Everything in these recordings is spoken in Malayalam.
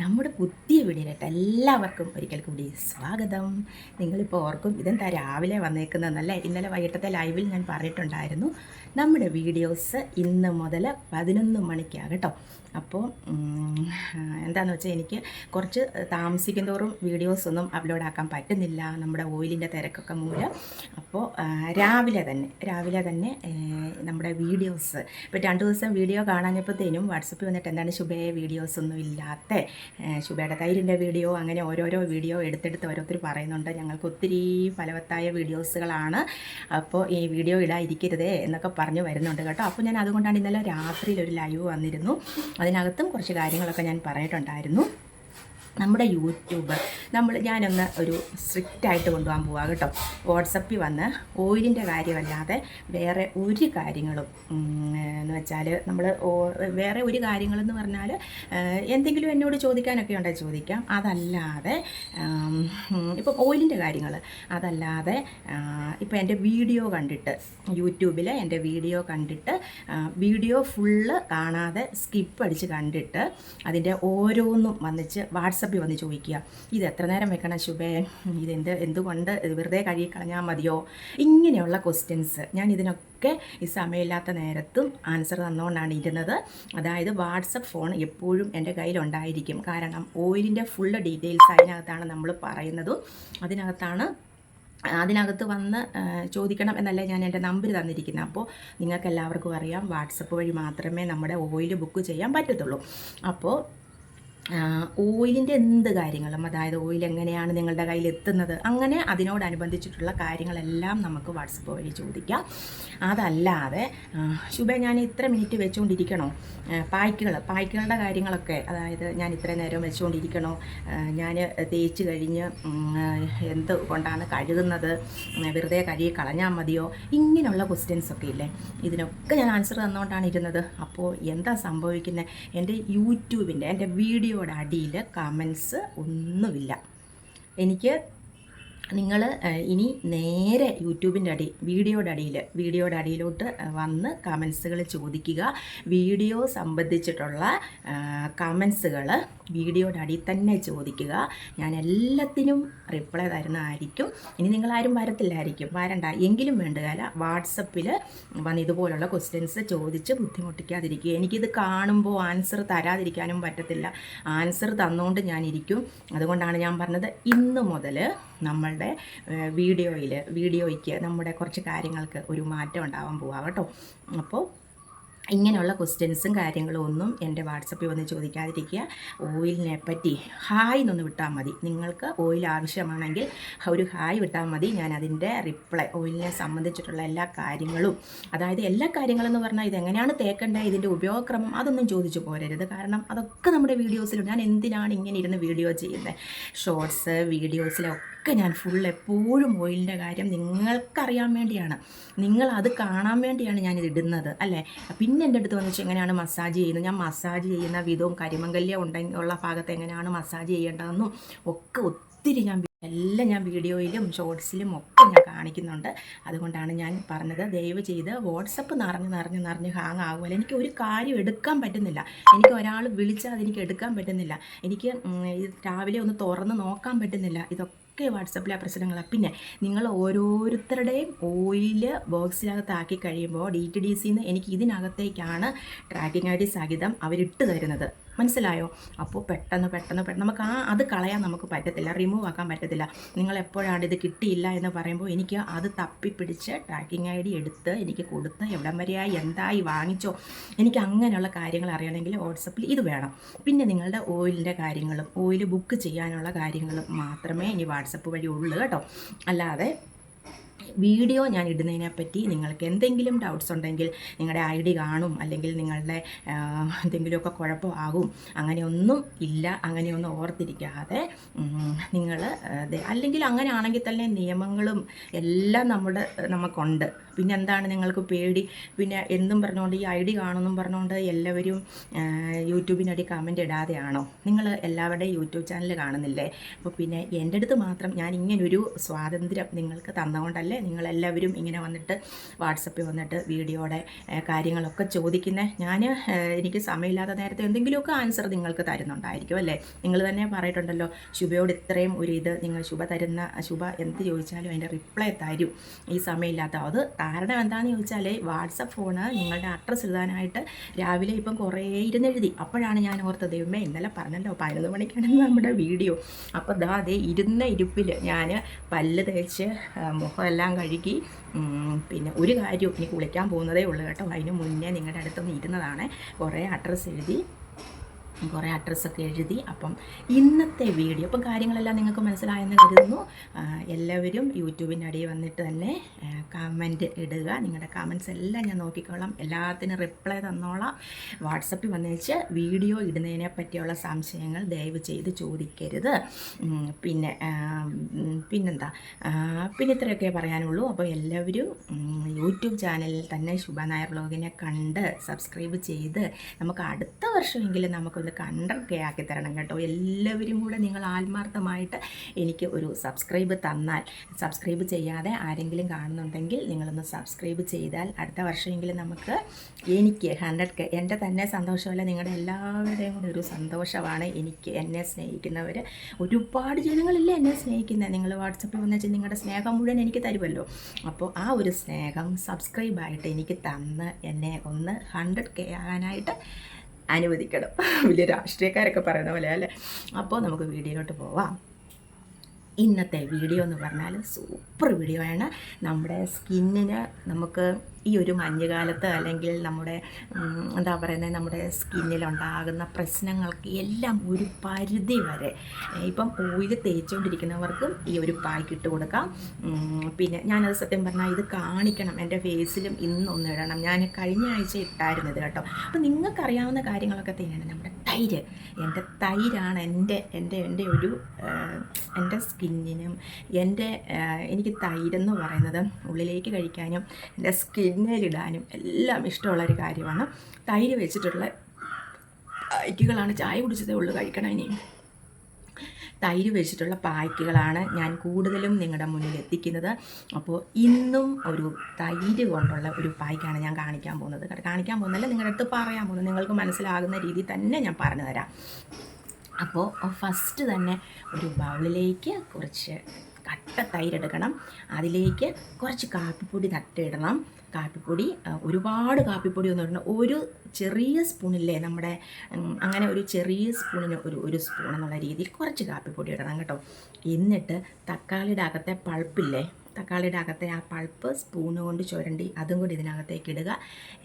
നമ്മുടെ പുതിയ വീടിനായിട്ട് എല്ലാവർക്കും ഒരിക്കൽ കൂടി സ്വാഗതം. നിങ്ങളിപ്പോൾ ഓർക്കും ഇതെന്താ രാവിലെ വന്നേക്കുന്നതെന്നല്ല ഇന്നലെ വൈകിട്ടത്തെ ലൈവിൽ ഞാൻ പറഞ്ഞിട്ടുണ്ടായിരുന്നു. നമ്മുടെ വീഡിയോസ് ഇന്ന് മുതൽ പതിനൊന്ന് മണിക്കാണ് കേട്ടോ. അപ്പോൾ എന്താണെന്ന് വെച്ചാൽ എനിക്ക് കുറച്ച് താമസിക്കും തോറും വീഡിയോസ് ഒന്നും അപ്ലോഡ് ആക്കാൻ പറ്റുന്നില്ല നമ്മുടെ ഓയിലിന്റെ തിരക്കൊക്കെ മൂലം. അപ്പോൾ രാവിലെ തന്നെ രാവിലെ തന്നെ നമ്മുടെ വീഡിയോസ്. ഇപ്പോൾ രണ്ട് ദിവസം വീഡിയോ കാണാഞ്ഞപ്പോഴത്തേനും വാട്സപ്പിൽ വന്നിട്ട് എന്താണ് ശുഭയെ വീഡിയോസ് ഒന്നും ഇല്ലാത്ത ശുഭയുടെ തൈരിന്റെ വീഡിയോ അങ്ങനെ ഓരോരോ വീഡിയോ എടുത്തെടുത്ത് ഓരോരുത്തർ പറയുന്നുണ്ട്. ഞങ്ങൾക്ക് ഒത്തിരി ഫലവത്തായ വീഡിയോസുകളാണ്. അപ്പോൾ ഈ വീഡിയോ ഇടാതിരിക്കരുതേ എന്നൊക്കെ പറഞ്ഞു വരുന്നുണ്ട് കേട്ടോ. അപ്പോൾ ഞാൻ അതുകൊണ്ടാണ് ഇന്നലെ രാത്രിയിൽ ഒരു ലൈവ് വന്നിരുന്നു. അതിനകത്തും കുറച്ച് കാര്യങ്ങളൊക്കെ ഞാൻ പറഞ്ഞിട്ടുണ്ടായിരുന്നു നമ്മുടെ യൂട്യൂബ്. നമ്മൾ ഞാനൊന്ന് ഒരു സ്ട്രിക്റ്റ് ആയിട്ട് കൊണ്ടുപോകാൻ പോവാ കേട്ടോ. വാട്സപ്പിൽ വന്ന് ഓയിലിന്റെ കാര്യമല്ലാതെ വേറെ ഒരു കാര്യങ്ങളും എന്ന് വെച്ചാൽ നമ്മൾ വേറെ ഒരു കാര്യങ്ങളെന്ന് പറഞ്ഞാൽ എന്തെങ്കിലും എന്നോട് ചോദിക്കാനൊക്കെ ഉണ്ടെങ്കിൽ ചോദിക്കാം. അതല്ലാതെ ഇപ്പം ഓയിലിന്റെ കാര്യങ്ങൾ അതല്ലാതെ ഇപ്പം എന്റെ വീഡിയോ കണ്ടിട്ട് യൂട്യൂബിൽ എന്റെ വീഡിയോ കണ്ടിട്ട് വീഡിയോ ഫുള്ള് കാണാതെ സ്കിപ്പ് അടിച്ച് കണ്ടിട്ട് അതിന്റെ ഓരോന്നും വന്നിച്ച് വാട്സപ്പിൽ വന്ന് ചോദിക്കുക ഇത് എത്ര നേരം വെക്കണം ശുഭേ? ഇതെന്ത് എന്തുകൊണ്ട്? വെറുതെ കഴുകി കളഞ്ഞാൽ മതിയോ? ഇങ്ങനെയുള്ള ക്വസ്റ്റ്യൻസ് ഞാൻ ഇതിനൊക്കെ ഈ സമയമില്ലാത്ത നേരത്തും ആൻസർ തന്നുകൊണ്ടാണ് ഇരുന്നത്. അതായത് വാട്സപ്പ് ഫോൺ എപ്പോഴും എന്റെ കയ്യിലുണ്ടായിരിക്കും. കാരണം ഓയിലിന്റെ ഫുള്ള് ഡീറ്റെയിൽസ് അതിനകത്താണ് നമ്മൾ പറയുന്നതും. അതിനകത്താണ് അതിനകത്ത് വന്ന് ചോദിക്കണം എന്നല്ല ഞാൻ എന്റെ നമ്പർ തന്നിരിക്കുന്നത്. അപ്പോൾ നിങ്ങൾക്ക് എല്ലാവർക്കും അറിയാം വാട്സപ്പ് വഴി മാത്രമേ നമ്മുടെ ഓയിൽ ബുക്ക് ചെയ്യാൻ പറ്റത്തുള്ളൂ. അപ്പോൾ ഓയിലിന്റെ എന്ത് കാര്യങ്ങളും അതായത് ഓയിൽ എങ്ങനെയാണ് നിങ്ങളുടെ കയ്യിൽ എത്തുന്നത് അങ്ങനെ അതിനോടനുബന്ധിച്ചിട്ടുള്ള കാര്യങ്ങളെല്ലാം നമുക്ക് വാട്സപ്പ് വഴി ചോദിക്കാം. അതല്ലാതെ ശുഭ ഞാൻ ഇത്ര മിനിറ്റ് വെച്ചുകൊണ്ടിരിക്കണോ പായ്ക്കുകൾ പായ്ക്കുകളുടെ കാര്യങ്ങളൊക്കെ അതായത് ഞാൻ ഇത്ര നേരം വെച്ചുകൊണ്ടിരിക്കണോ ഞാൻ തേച്ച് കഴിഞ്ഞ് എന്ത് കൊണ്ടാണ് കഴുകുന്നത്? വെറുതെ കഴുകി കളഞ്ഞാൽ മതിയോ? ഇങ്ങനെയുള്ള ക്വസ്റ്റ്യൻസ് ഒക്കെ ഇല്ലേ? ഇതിനൊക്കെ ഞാൻ ആൻസർ തന്നുകൊണ്ടാണ് ഇരുന്നത്. അപ്പോൾ എന്താ സംഭവിക്കുന്നത് എന്റെ യൂട്യൂബിന്റെ എന്റെ വീഡിയോയുടെ അടിയിൽ കമൻസ് ഒന്നുമില്ല. എനിക്ക് നിങ്ങൾ ഇനി നേരെ യൂട്യൂബിന്റെ അടി വീഡിയോയുടെ അടിയിൽ വീഡിയോയുടെ അടിയിലോട്ട് വന്ന് കമൻസുകൾ ചോദിക്കുക. വീഡിയോ സംബന്ധിച്ചിട്ടുള്ള കമൻസുകൾ വീഡിയോയുടെ അടിയിൽ തന്നെ ചോദിക്കുക. ഞാൻ എല്ലാത്തിനും റിപ്ലൈ തരുന്നതായിരിക്കും. ഇനി നിങ്ങളാരും വരത്തില്ലായിരിക്കും. വരണ്ട. എങ്കിലും വേണ്ടതല്ല വാട്സപ്പിൽ വന്ന് ഇതുപോലുള്ള ക്വസ്റ്റ്യൻസ് ചോദിച്ച് ബുദ്ധിമുട്ടിക്കാതിരിക്കുക. എനിക്കിത് കാണുമ്പോൾ ആൻസർ തരാതിരിക്കാനും പറ്റത്തില്ല. ആൻസർ തന്നുകൊണ്ട് ഞാനിരിക്കും. അതുകൊണ്ടാണ് ഞാൻ പറഞ്ഞത് ഇന്ന് മുതൽ നമ്മളുടെ വീഡിയോയിൽ വീഡിയോയ്ക്ക് നമ്മുടെ കുറച്ച് കാര്യങ്ങൾക്ക് ഒരു മാറ്റം ഉണ്ടാവാൻ പോവാം കേട്ടോ. അപ്പോൾ ഇങ്ങനെയുള്ള ക്വസ്റ്റ്യൻസും കാര്യങ്ങളും ഒന്നും എന്റെ വാട്സപ്പിൽ വന്ന് ചോദിക്കാതിരിക്കുക. ഓയിലിനെ പറ്റി ഹായ് എന്നൊന്ന് വിട്ടാൽ മതി. നിങ്ങൾക്ക് ഓയിൽ ആവശ്യമാണെങ്കിൽ ഒരു ഹായ് വിട്ടാൽ മതി. ഞാൻ അതിന്റെ റിപ്ലൈ ഓയിലിനെ സംബന്ധിച്ചിട്ടുള്ള എല്ലാ കാര്യങ്ങളും അതായത് എല്ലാ കാര്യങ്ങളെന്ന് പറഞ്ഞാൽ ഇതെങ്ങനെയാണ് തേക്കേണ്ടത് ഇതിന്റെ ഉപയോഗക്രമം അതൊന്നും ചോദിച്ചു പോരരുത്. കാരണം അതൊക്കെ നമ്മുടെ വീഡിയോസിൽ ഞാൻ എന്തിനാണ് ഇങ്ങനെ ഇരുന്ന് വീഡിയോ ചെയ്യുന്നത് ഷോർട്സ് വീഡിയോസിലൊക്കെ ഞാൻ ഫുൾ എപ്പോഴും ഓയിലിന്റെ കാര്യം നിങ്ങൾക്കറിയാൻ വേണ്ടിയാണ്. നിങ്ങൾ അത് കാണാൻ വേണ്ടിയാണ് ഞാനിത് ഇടുന്നത് അല്ലേ? പിന്നെ എന്റെ അടുത്ത് വന്നിട്ട് എങ്ങനെയാണ് മസാജ് ചെയ്യുന്നത്? ഞാൻ മസാജ് ചെയ്യുന്ന വിധവും കരിമംഗല്യം ഉണ്ടെങ്കിൽ ഉള്ള ഭാഗത്ത് എങ്ങനെയാണ് മസാജ് ചെയ്യേണ്ടതെന്നും ഒക്കെ ഒത്തിരി ഞാൻ എല്ലാം ഞാൻ വീഡിയോയിലും ഷോർട്സിലും ഒക്കെ ഞാൻ കാണിക്കുന്നുണ്ട്. അതുകൊണ്ടാണ് ഞാൻ പറഞ്ഞത് ദയവ് ചെയ്ത് വാട്സപ്പ് നിറഞ്ഞ് നിറഞ്ഞ് നിറഞ്ഞ് ഹാങ് ആകുമല്ലോ. എനിക്ക് ഒരു കാര്യം എടുക്കാൻ പറ്റുന്നില്ല. എനിക്ക് ഒരാൾ വിളിച്ചാൽ അതെനിക്ക് എടുക്കാൻ പറ്റുന്നില്ല. എനിക്ക് രാവിലെ ഒന്ന് തുറന്ന് നോക്കാൻ പറ്റുന്നില്ല. ഇതൊക്കെ ഒക്കെ വാട്സപ്പിലെ പ്രശ്നങ്ങളാണ് പിന്നെ നിങ്ങൾ ഓരോരുത്തരുടെയും ഓയിൽ ബോക്സിനകത്താക്കി കഴിയുമ്പോൾ ഡി ടി ഡി സിന്ന് എനിക്ക് ഇതിനകത്തേക്കാണ് ട്രാക്കിംഗ് ഐ ഡി സഹിതം അവരിട്ട് തരുന്നത്. മനസ്സിലായോ? അപ്പോൾ പെട്ടെന്ന് പെട്ടെന്ന് പെട്ടെന്ന് നമുക്ക് ആ അത് കളയാൻ നമുക്ക് പറ്റത്തില്ല. റിമൂവ് ആക്കാൻ പറ്റത്തില്ല. നിങ്ങൾ എപ്പോഴാണ് ഇത് കിട്ടിയില്ല എന്ന് പറയുമ്പോൾ എനിക്ക് അത് തപ്പിപ്പിടിച്ച് ട്രാക്കിംഗ് ഐ ഡി എടുത്ത് എനിക്ക് കൊടുത്ത് എവിടം വരെയായി എന്തായി വാങ്ങിച്ചോ എനിക്ക് അങ്ങനെയുള്ള കാര്യങ്ങൾ അറിയണമെങ്കിൽ വാട്സപ്പിൽ ഇത് വേണം. പിന്നെ നിങ്ങളുടെ ഓയിലിന്റെ കാര്യങ്ങളും ഓയിൽ ബുക്ക് ചെയ്യാനുള്ള കാര്യങ്ങളും മാത്രമേ ഇനി വാട്സപ്പ് വഴി ഉള്ളൂ കേട്ടോ. അല്ലാതെ വീഡിയോ ഞാൻ ഇടുന്നതിനെ പറ്റി നിങ്ങൾക്ക് എന്തെങ്കിലും ഡൗട്ട്സ് ഉണ്ടെങ്കിൽ നിങ്ങളുടെ ഐ ഡി കാണും അല്ലെങ്കിൽ നിങ്ങളുടെ എന്തെങ്കിലുമൊക്കെ കുഴപ്പമാകും അങ്ങനെയൊന്നും ഇല്ല അങ്ങനെയൊന്നും ഓർത്തിരിക്കാതെ നിങ്ങൾ അല്ലെങ്കിൽ അങ്ങനെ ആണെങ്കിൽ തന്നെ നിയമങ്ങളും എല്ലാം നമ്മുടെ നമുക്കുണ്ട്. പിന്നെ എന്താണ് നിങ്ങൾക്ക് പേടി? പിന്നെ എന്നും പറഞ്ഞുകൊണ്ട് ഈ ഐ ഡി കാണുമെന്നും പറഞ്ഞുകൊണ്ട് എല്ലാവരും യൂട്യൂബിനടി കമന്റ് ഇടാതെയാണോ? നിങ്ങൾ എല്ലാവരുടെയും യൂട്യൂബ് ചാനൽ കാണുന്നില്ലേ? അപ്പോൾ പിന്നെ എന്റെ അടുത്ത് മാത്രം ഞാൻ ഇങ്ങനൊരു സ്വാതന്ത്ര്യം നിങ്ങൾക്ക് തന്നുകൊണ്ടല്ലേ നിങ്ങളെല്ലാവരും ഇങ്ങനെ വന്നിട്ട് വാട്സപ്പിൽ വന്നിട്ട് വീഡിയോയുടെ കാര്യങ്ങളൊക്കെ ചോദിക്കുന്നത് ഞാൻ എനിക്ക് സമയമില്ലാത്ത നേരത്തെ എന്തെങ്കിലുമൊക്കെ ആൻസർ നിങ്ങൾക്ക് തരുന്നുണ്ടായിരിക്കും അല്ലേ? നിങ്ങൾ തന്നെ പറയിട്ടുണ്ടല്ലോ ശുഭയോട് ഇത്രയും ഒരു ഇത് നിങ്ങൾ ശുഭ തരുന്ന ശുഭ എന്ത് ചോദിച്ചാലും അതിന്റെ റിപ്ലൈ തരും. ഈ സമയമില്ലാത്ത അത് കാരണം എന്താണെന്ന് ചോദിച്ചാൽ വാട്സപ്പ് ഫോണ് നിങ്ങളുടെ അഡ്രസ്സ് എഴുതാനായിട്ട് രാവിലെ ഇപ്പം കുറേ ഇരുന്നെഴുതി അപ്പോഴാണ് ഞാൻ ഓർത്തത് ദൈവമേ ഇന്നലെ പറഞ്ഞല്ലോ പതിനൊന്ന് മണിക്കാണ് നമ്മുടെ വീഡിയോ. അപ്പോൾ ദാ അതേ ഇരുന്ന ഇരിപ്പിൽ ഞാൻ പല്ല് തേച്ച് മുഖമെല്ലാം കഴുകി പിന്നെ ഒരു കാര്യം ഇനി കുളിക്കാൻ പോകുന്നതേ ഉള്ളൂ കേട്ടോ. അതിന് മുന്നേ നിങ്ങളുടെ അടുത്തൊന്ന് ഇരുന്നതാണ് കുറേ അഡ്രസ്സ് എഴുതി. കുറേ അഡ്രസ്സൊക്കെ എഴുതി. അപ്പം ഇന്നത്തെ വീഡിയോ അപ്പം കാര്യങ്ങളെല്ലാം നിങ്ങൾക്ക് മനസ്സിലായെന്ന് കരുതുന്നു. എല്ലാവരും യൂട്യൂബിന്റെ അടിയിൽ വന്നിട്ട് തന്നെ കമന്റ് ഇടുക. നിങ്ങളുടെ കമൻസ് എല്ലാം ഞാൻ നോക്കിക്കോളാം. എല്ലാത്തിനും റിപ്ലൈ തന്നോളാം. വാട്സപ്പിൽ വന്നേച്ച് വീഡിയോ ഇടുന്നതിനെ പറ്റിയുള്ള സംശയങ്ങൾ ദയവ് ചെയ്ത് ചോദിക്കരുത്. പിന്നെ പിന്നെന്താ? പിന്നെ ഇത്രയൊക്കെ പറയാനുള്ളൂ. അപ്പോൾ എല്ലാവരും യൂട്യൂബ് ചാനലിൽ തന്നെ ശുഭ നായർ ബ്ലോഗിനെ കണ്ട് സബ്സ്ക്രൈബ് ചെയ്ത് നമുക്ക് അടുത്ത വർഷമെങ്കിലും നമുക്കൊന്ന് കണ്ടർ കെ ആക്കി തരണം കേട്ടോ. എല്ലാവരും കൂടെ നിങ്ങൾ ആത്മാർത്ഥമായിട്ട് എനിക്ക് ഒരു സബ്സ്ക്രൈബ് തന്നാൽ സബ്സ്ക്രൈബ് ചെയ്യാതെ ആരെങ്കിലും കാണുന്നുണ്ടെങ്കിൽ നിങ്ങളൊന്ന് സബ്സ്ക്രൈബ് ചെയ്താൽ അടുത്ത വർഷമെങ്കിലും നമുക്ക് എനിക്ക് ഹൺഡ്രഡ് കെ എന്റെ തന്നെ സന്തോഷമല്ല നിങ്ങളുടെ എല്ലാവരുടെയും കൂടെ ഒരു സന്തോഷമാണ് എനിക്ക് എന്നെ സ്നേഹിക്കുന്നവർ ഒരുപാട് ജനങ്ങളില്ലേ എന്നെ സ്നേഹിക്കുന്നത് നിങ്ങൾ വാട്സപ്പിൽ വന്നു വെച്ചാൽ നിങ്ങളുടെ സ്നേഹം മുഴുവൻ എനിക്ക് തരുമല്ലോ. അപ്പോൾ ആ ഒരു സ്നേഹം സബ്സ്ക്രൈബായിട്ട് എനിക്ക് തന്ന് എന്നെ ഒന്ന് ഹൺഡ്രഡ് കെ ആകാനായിട്ട് അനുവദിക്കണം. വലിയ രാഷ്ട്രീയക്കാരൊക്കെ പറയുന്ന പോലെ അല്ലേ? അപ്പോൾ നമുക്ക് വീഡിയോയിലോട്ട് പോവാം. ഇന്നത്തെ വീഡിയോ എന്ന് പറഞ്ഞാൽ സൂപ്പർ വീഡിയോ ആണ്. നമ്മുടെ സ്കിന്നിന് നമുക്ക് ഈ ഒരു മഞ്ഞുകാലത്ത് അല്ലെങ്കിൽ നമ്മുടെ എന്താ പറയുന്നത് നമ്മുടെ സ്കിന്നിലുണ്ടാകുന്ന പ്രശ്നങ്ങൾക്ക് എല്ലാം ഒരു പരിധി വരെ ഇപ്പം ഓയിൽ തേച്ചുകൊണ്ടിരിക്കുന്നവർക്കും ഈ ഒരു പായ്ക്ക് ഇട്ട് കൊടുക്കാം. പിന്നെ ഞാനത് സത്യം പറഞ്ഞാൽ ഇത് കാണിക്കണം. എന്റെ ഫേസിലും ഇന്നൊന്ന് ഇടണം. ഞാൻ കഴിഞ്ഞ ആഴ്ച ഇട്ടായിരുന്നു ഇത് കേട്ടോ. അപ്പോൾ നിങ്ങൾക്കറിയാവുന്ന കാര്യങ്ങളൊക്കെ തന്നെയാണ് നമ്മുടെ തൈര്. എന്റെ തൈരാണ് എന്റെ എന്റെ എന്റെ ഒരു എന്റെ സ്കിന്നിനും എന്റെ എനിക്ക് തൈരെന്ന് പറയുന്നത് ഉള്ളിലേക്ക് കഴിക്കാനും എന്റെ സ്കിന്നിലിടാനും എല്ലാം ഇഷ്ടമുള്ളൊരു കാര്യമാണ്. തൈര് വെച്ചിട്ടുള്ള ഐറ്റുകളാണ് ചായ കുടിച്ചതേ ഉള്ളു കഴിക്കണം ഇനി. തൈര് വെച്ചിട്ടുള്ള പായ്ക്കുകളാണ് ഞാൻ കൂടുതലും നിങ്ങളുടെ മുന്നിൽ എത്തിക്കുന്നത്. അപ്പോൾ ഇന്നും ഒരു തൈര് കൊണ്ടുള്ള ഒരു പായ്ക്കാണ് ഞാൻ കാണിക്കാൻ പോകുന്നത്. കാണിക്കാൻ പോകുന്നതല്ല നിങ്ങളുടെ അടുത്ത് പറയാൻ പോകുന്നത്. നിങ്ങൾക്ക് മനസ്സിലാകുന്ന രീതി തന്നെ ഞാൻ പറഞ്ഞു തരാം. അപ്പോൾ ഫസ്റ്റ് തന്നെ ഒരു ബൗളിലേക്ക് കുറച്ച് കട്ട തൈരെടുക്കണം അതിലേക്ക് കുറച്ച് കാപ്പിപ്പൊടി തട്ടിയിടണം കാപ്പിപ്പൊടി ഒരുപാട് കാപ്പിപ്പൊടി എന്ന് പറഞ്ഞാൽ ഒരു ചെറിയ സ്പൂണില്ലേ നമ്മുടെ അങ്ങനെ ഒരു ചെറിയ സ്പൂണിന് ഒരു ഒരു സ്പൂൺ എന്നുള്ള രീതിയിൽ കുറച്ച് കാപ്പിപ്പൊടി ഇടണം കേട്ടോ. എന്നിട്ട് തക്കാളിയുടെ അകത്തെ പൾപ്പില്ലേ തക്കാളിയുടെ അകത്തെ ആ പൾപ്പ് സ്പൂണ് കൊണ്ട് ചുരണ്ടി അതും കൂടി ഇതിനകത്തേക്ക് ഇടുക.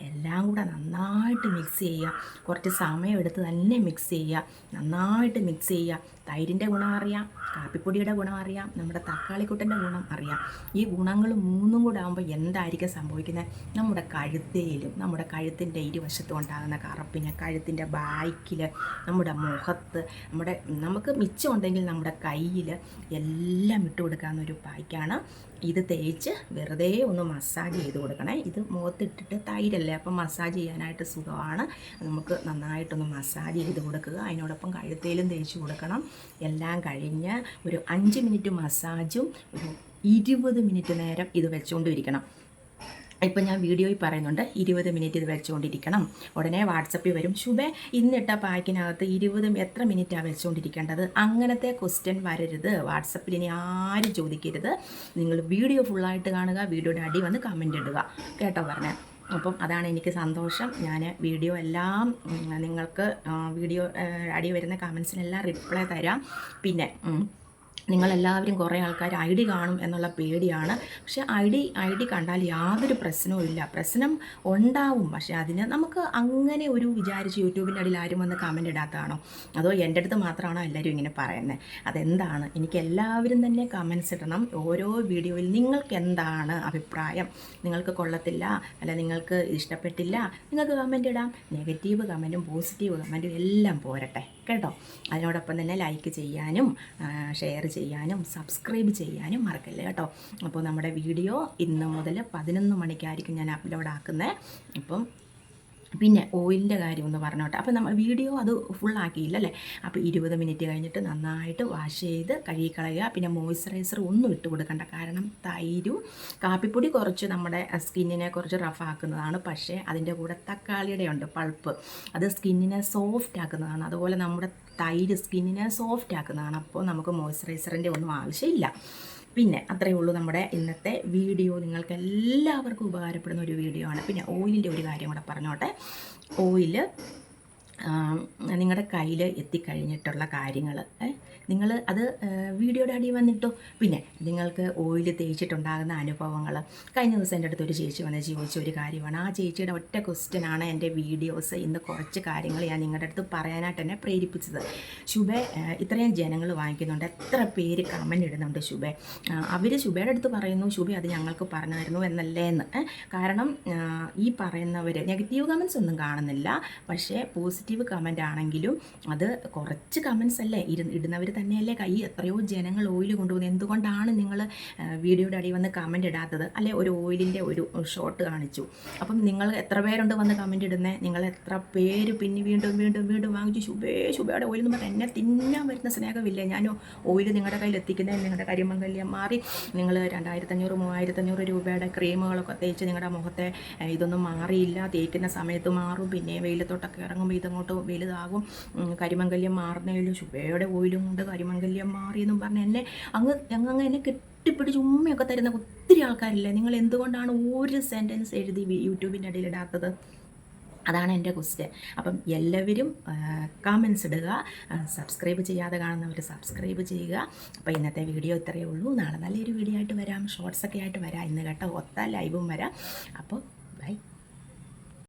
എല്ലാം കൂടെ നന്നായിട്ട് മിക്സ് ചെയ്യുക. കുറച്ച് സമയം എടുത്ത് തന്നെ മിക്സ് ചെയ്യുക. നന്നായിട്ട് മിക്സ് ചെയ്യുക. തൈരിന്റെ ഗുണം അറിയാം കാപ്പിപ്പൊടിയുടെ ഗുണം അറിയാം നമ്മുടെ തക്കാളിക്കുട്ടന്റെ ഗുണം അറിയാം. ഈ ഗുണങ്ങൾ മൂന്നും കൂടെ ആകുമ്പോൾ എന്തായിരിക്കും സംഭവിക്കുന്നത് നമ്മുടെ കഴുത്തേലും നമ്മുടെ കഴുത്തിന്റെ ഇരുവശത്തും ഉണ്ടാകുന്ന കറുപ്പിന് കഴുത്തിന്റെ ബാക്കിൽ നമ്മുടെ മുഖത്ത് നമ്മുടെ നമുക്ക് മിച്ചമുണ്ടെങ്കിൽ നമ്മുടെ കയ്യിൽ എല്ലാം ഇട്ട് കൊടുക്കാവുന്നൊരു പായ്ക്കാണ്. ഇത് തേച്ച് വെറുതെ ഒന്ന് മസാജ് ചെയ്ത് കൊടുക്കണേ. ഇത് മുഖത്തിട്ടിട്ട് തൈരല്ലേ അപ്പം മസാജ് ചെയ്യാനായിട്ട് സുഖമാണ്. നമുക്ക് നന്നായിട്ടൊന്ന് മസാജ് ചെയ്ത് കൊടുക്കുക. അതിനോടൊപ്പം കഴുത്തേലും തേച്ച് കൊടുക്കണം. എല്ലാം കഴിഞ്ഞ് ഒരു അഞ്ച് മിനിറ്റ് മസാജും ഒരു ഇരുപത് മിനിറ്റ് നേരം ഇത് വെച്ചുകൊണ്ടിരിക്കണം ഇപ്പം ഞാൻ വീഡിയോയിൽ പറയുന്നുണ്ട് ഇരുപത് മിനിറ്റ് ഇത് വെച്ചുകൊണ്ടിരിക്കണം ഉടനെ വാട്സപ്പിൽ വരും. ശുഭേ ഇന്നിട്ട പാക്കിനകത്ത് ഇരുപത് എത്ര മിനിറ്റാണ് വെച്ചുകൊണ്ടിരിക്കേണ്ടത് അങ്ങനത്തെ ക്വസ്റ്റ്യൻ വരരുത്. വാട്സപ്പിൽ ഇനി ആരും ചോദിക്കരുത്. നിങ്ങൾ വീഡിയോ ഫുള്ളായിട്ട് കാണുക വീഡിയോയുടെ അടി വന്ന് കമന്റ് ഇടുക. കേട്ടോ പറഞ്ഞേ? അപ്പം അതാണ് എനിക്ക് സന്തോഷം. ഞാൻ വീഡിയോ എല്ലാം നിങ്ങൾക്ക് വീഡിയോ അടി വരുന്ന കമൻസിനെല്ലാം റിപ്ലൈ തരാം. പിന്നെ നിങ്ങളെല്ലാവരും കുറേ ആൾക്കാർ ഐ ഡി കാണും എന്നുള്ള പേടിയാണ്. പക്ഷേ ഐ ഡി ഐ ഡി കണ്ടാൽ യാതൊരു പ്രശ്നവും ഇല്ല. പ്രശ്നം ഉണ്ടാവും. പക്ഷേ അതിന് നമുക്ക് അങ്ങനെ ഒരു വിചാരിച്ച് യൂട്യൂബിന്റെ അടിയിൽ ആരും വന്ന് കമന്റ് ഇടാത്തതാണോ? അതോ എന്റെ അടുത്ത് മാത്രമാണോ എല്ലാവരും ഇങ്ങനെ പറയുന്നത് അതെന്താണ്? എനിക്ക് എല്ലാവരും തന്നെ കമൻസ് ഇടണം. ഓരോ വീഡിയോയിൽ നിങ്ങൾക്ക് എന്താണ് അഭിപ്രായം? നിങ്ങൾക്ക് കൊള്ളത്തില്ല? അല്ല നിങ്ങൾക്ക് ഇഷ്ടപ്പെട്ടില്ല? നിങ്ങൾക്ക് കമന്റ് ഇടാം. നെഗറ്റീവ് കമന്റും പോസിറ്റീവ് കമന്റും എല്ലാം പോരട്ടെ. കേട്ടോ? അതിനോടൊപ്പം തന്നെ ലൈക്ക് ചെയ്യാനും ഷെയർ ചെയ്യാനും സബ്സ്ക്രൈബ് ചെയ്യാനും മറക്കല്ലേ കേട്ടോ? അപ്പോൾ നമ്മുടെ വീഡിയോ ഇന്ന് മുതൽ പതിനൊന്ന് മണിക്കായിരിക്കും ഞാൻ അപ്ലോഡ് ആക്കുന്നത് അപ്പം പിന്നെ ഓയിലിന്റെ കാര്യം ഒന്ന് പറഞ്ഞോട്ടെ. അപ്പോൾ നമ്മൾ വീഡിയോ അത് ഫുള്ളാക്കിയില്ല അല്ലേ അപ്പോൾ ഇരുപത് മിനിറ്റ് കഴിഞ്ഞിട്ട് നന്നായിട്ട് വാഷ് ചെയ്ത് കഴുകിക്കളയുക. പിന്നെ മോയ്സ്ചറൈസർ ഒന്നും ഇട്ട് കൊടുക്കണ്ട. കാരണം തൈരും കാപ്പിപ്പൊടി കുറച്ച് നമ്മുടെ സ്കിന്നിനെ കുറച്ച് റഫാക്കുന്നതാണ്. പക്ഷേ അതിന്റെ കൂടെ തക്കാളിയുടെ ഉണ്ട് പൾപ്പ്. അത് സ്കിന്നിനെ സോഫ്റ്റ് ആക്കുന്നതാണ്. അതുപോലെ നമ്മുടെ തൈര് സ്കിന്നിനെ സോഫ്റ്റ് ആക്കുന്നതാണ്. അപ്പോൾ നമുക്ക് മോയ്സ്ചറൈസറിന്റെ ഒന്നും ആവശ്യമില്ല. പിന്നെ അത്രയേ ഉള്ളൂ നമ്മുടെ ഇന്നത്തെ വീഡിയോ. നിങ്ങൾക്ക് എല്ലാവർക്കും ഉപകാരപ്പെടുന്ന ഒരു വീഡിയോ ആണ്. പിന്നെ ഓയിലിന്റെ ഒരു കാര്യം കൂടെ പറഞ്ഞോട്ടെ. ഓയിൽ നിങ്ങളുടെ കയ്യിൽ എത്തിക്കഴിഞ്ഞിട്ടുള്ള കാര്യങ്ങൾ നിങ്ങൾ അത് വീഡിയോയുടെ അടി വന്നിട്ടോ? പിന്നെ നിങ്ങൾക്ക് ഓയിൽ തേച്ചിട്ടുണ്ടാകുന്ന അനുഭവങ്ങൾ കഴിഞ്ഞ ദിവസം എന്റെ അടുത്ത് ഒരു ചേച്ചി വന്ന് ചോദിച്ച ഒരു കാര്യമാണ്. ആ ചേച്ചിയുടെ ഒറ്റ ക്വസ്റ്റ്യനാണ് എന്റെ വീഡിയോസ് ഇന്ന് കുറച്ച് കാര്യങ്ങൾ ഞാൻ നിങ്ങളുടെ അടുത്ത് പറയാനായിട്ട് എന്നെ പ്രേരിപ്പിച്ചത്. ശുഭ ഇത്രയും ജനങ്ങൾ വാങ്ങിക്കുന്നുണ്ട്. എത്ര പേര് കമന്റ് ഇടുന്നുണ്ട് ശുഭ? അവർ ശുഭയുടെ അടുത്ത് പറയുന്നു ശുഭ അത് ഞങ്ങൾക്ക് പറഞ്ഞായിരുന്നു എന്നല്ലേ എന്ന് കാരണം ഈ പറയുന്നവർ നെഗറ്റീവ് കമൻസ് ഒന്നും കാണുന്നില്ല. പക്ഷേ പോസിറ്റീവ് കമന്റ് ആണെങ്കിലും അത് കുറച്ച് കമൻസ് അല്ലേ? ഇരു ഇടുന്നവർ തന്നെയല്ലേ കൈ എത്രയോ ജനങ്ങൾ ഓയിൽ കൊണ്ടുപോകുന്നത്. എന്തുകൊണ്ടാണ് നിങ്ങൾ വീഡിയോയുടെ അടി വന്ന് കമന്റ് ഇടാത്തത്? അല്ലെ ഒരു ഓയിലിന്റെ ഒരു ഷോട്ട് കാണിച്ചു. അപ്പം നിങ്ങൾ എത്ര പേരുണ്ട് വന്ന് കമന്റ് ഇടുന്നത് നിങ്ങൾ എത്ര പേര് പിന്നെ വീണ്ടും വീണ്ടും വീണ്ടും വാങ്ങിച്ചു? ശുഭേ ശുഭയുടെ ഓയിൽ എന്ന് പറഞ്ഞാൽ എന്നെ തിന്നാൻ വരുന്ന സ്നേഹമില്ല? ഞാൻ ഓയിൽ നിങ്ങളുടെ കയ്യിൽ എത്തിക്കുന്നത് നിങ്ങളുടെ കരിമംഗല്യം മാറി. നിങ്ങൾ രണ്ടായിരത്തഞ്ഞൂറ് മൂവായിരത്തഞ്ഞൂറ് രൂപയുടെ ക്രീമുകളൊക്കെ തേച്ച് നിങ്ങളുടെ മുഖത്തെ ഇതൊന്നും മാറിയില്ല. തേക്കുന്ന സമയത്ത് മാറും. പിന്നെ വെയിലത്തോട്ടൊക്കെ ഇറങ്ങുമ്പോൾ ഇതങ്ങോട്ട് വലുതാകും. കരിമംഗല്യം മാറുന്നതിലും ശുഭയുടെ ഓയിലും കൊണ്ട് കരിമംഗല്യം മാറിയെന്നും പറഞ്ഞ് എന്നെ അങ്ങ് അങ്ങ് എന്നെ കെട്ടിപ്പിടിച്ച് ഉമ്മയൊക്കെ തരുന്ന ഒത്തിരി ആൾക്കാരില്ലേ? നിങ്ങൾ എന്തുകൊണ്ടാണ് ഒരു സെന്റൻസ് എഴുതി യൂട്യൂബിന്റെ ഇടയിൽ ഇടാത്തത്? അതാണ് എന്റെ ക്വസ്റ്റ്യൻ അപ്പം എല്ലാവരും കമൻസ് ഇടുക. സബ്സ്ക്രൈബ് ചെയ്യാതെ കാണുന്നവർ സബ്സ്ക്രൈബ് ചെയ്യുക. അപ്പോൾ ഇന്നത്തെ വീഡിയോ ഇത്രയേ ഉള്ളൂ. നാളെ നല്ലൊരു വീഡിയോ ആയിട്ട് വരാം. ഷോർട്സൊക്കെ ആയിട്ട് വരാം. ഇന്ന് കേട്ടോ ഒത്ത ലൈവും വരാം. അപ്പോൾ